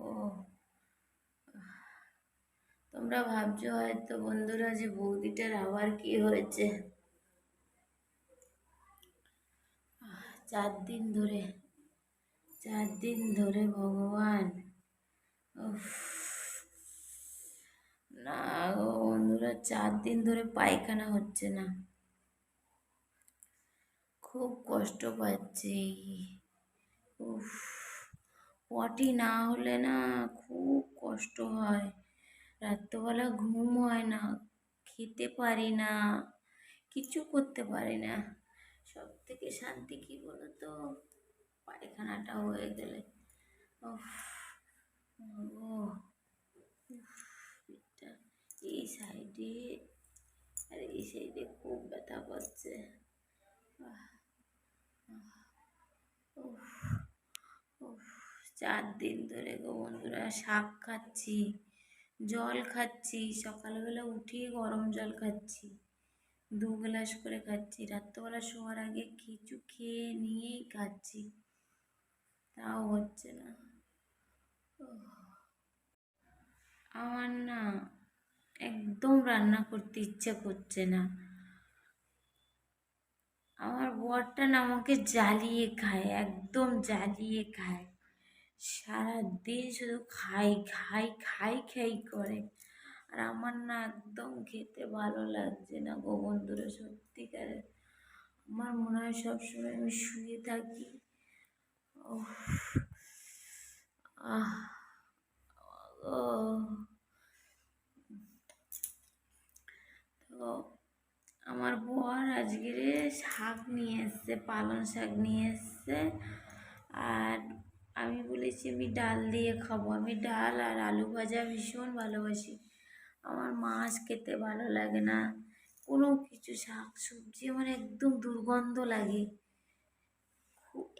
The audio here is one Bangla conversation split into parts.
ও। তোমরা ভাবছ হয়তো বন্ধুরা যে বৌদিটার আবার কি হয়েছে? চার দিন ধরে, চার দিন ধরে ভগবান। না গো বন্ধুরা, চার দিন ধরে পায়খানা হচ্ছে না। খুব কষ্ট পাচ্ছি। উফ। পটি না হলে না খুব কষ্ট হয়। রাত্রবেলা ঘুম হয় না, খেতে পারি না, কিছু করতে পারি না। সব থেকে শান্তি কী বলো তো পায়খানাটা হয়ে গেলে। ও এই সাইডে আর এই সাইডে খুব ব্যথা করছে আহ, আহ, উফ, উফ, চার দিন ধরে গো বন্ধুরা, শাক খাচ্ছি, জল খাচ্ছি, সকালবেলা উঠেই গরম জল খাচ্ছি, দু গ্লাস করে খাচ্ছি, রাত্রবেলা শোয়ার আগে কিছু খেয়ে নিয়েই খাচ্ছি, তাও হচ্ছে না। আমার না একদম রান্না করতে ইচ্ছা করছে না। আমার বরটা না আমাকে জ্বালিয়ে খায়, একদম জ্বালিয়ে খায়। সারাদিন শুধু খাই খাই খাই খাই করে। আর আমার না একদম খেতে ভালো লাগছে না গো বন্ধুরা সত্যিকারে। আমার মনে হয় সবসময় আমি শুয়ে থাকি। উফ, আহ ও। তো আমার বর আজকে শাক নিয়ে এসছে পালং শাক নিয়ে এসছে। আর আমি বলেছি, আমি ডাল দিয়ে খাব। আমি ডাল আর আলু ভাজা ভীষণ ভালোবাসি। আমার মাছ খেতে ভালো লাগে না। কোনো কিছু শাক সবজি আমার একদম দুর্গন্ধ লাগে।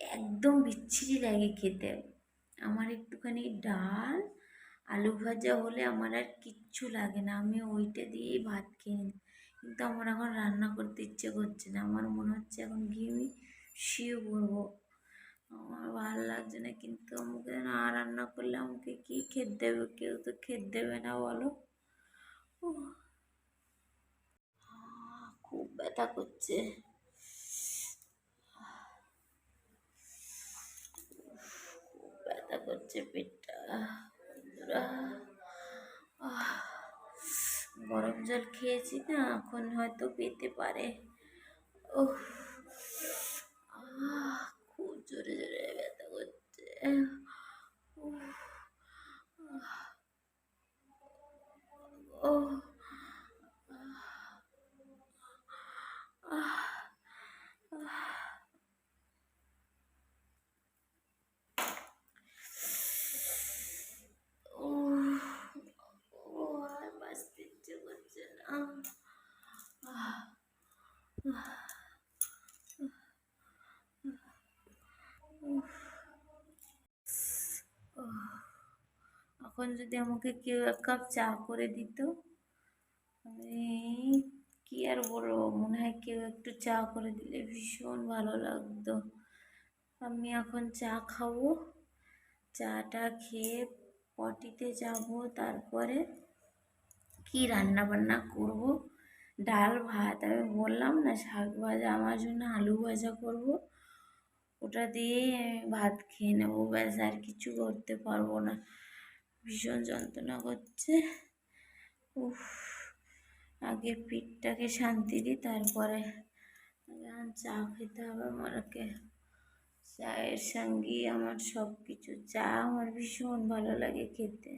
একদম বিচ্ছিরি লাগে খেতে। আমার একটুখানি ডাল, আলু ভাজা হলে আমার আর কিচ্ছু লাগে না। আমি ওইটা দিয়েই ভাত খেয়ে নিই। কিন্তু আমার এখন রান্না করতে ইচ্ছে করছে না। আমার মনে হচ্ছে এখন গিয়ে আমি শুয়ে পড়ব আমার ভালো লাগছে না, কিন্তু আমাকে না রান্না করলে আমাকে কি খেতে দেবে? কেউ তো খেতে দেবে না, বলো। খুব ব্যথা করছে। খুব ব্যথা করছে পেটটা গরম জল খেয়েছি না, এখন হয়তো পেতে পারে। ও করছে উফ, ও উফ, ও আর বাঁচতে ইচ্ছে করছে না আহ, এখন যদি আমাকে কেউ এক কাপ চা করে দিত, আমি কি আর বলব? মনে হয় কেউ একটু চা করে দিলে ভীষণ ভালো লাগতো। আমি এখন চা খাব, চাটা খেয়ে পটিতে যাব, তারপরে কি রান্না বান্না করব? ডাল, ভাত, আমি বললাম না, শাক ভাজা, আমার জন্য আলু ভাজা করব। ওটা দিয়েই আমি ভাত খেয়ে নেব। ব্যাস, আর কিছু করতে পারব না। ভীষণ যন্ত্রণা করছে। উফ, আগে পিঠটাকে শান্তি দিই, তারপরে চা খেতে হবে আমাকে চায়ের সঙ্গেই আমার সব কিছু চা আমার ভীষণ ভালো লাগে খেতে।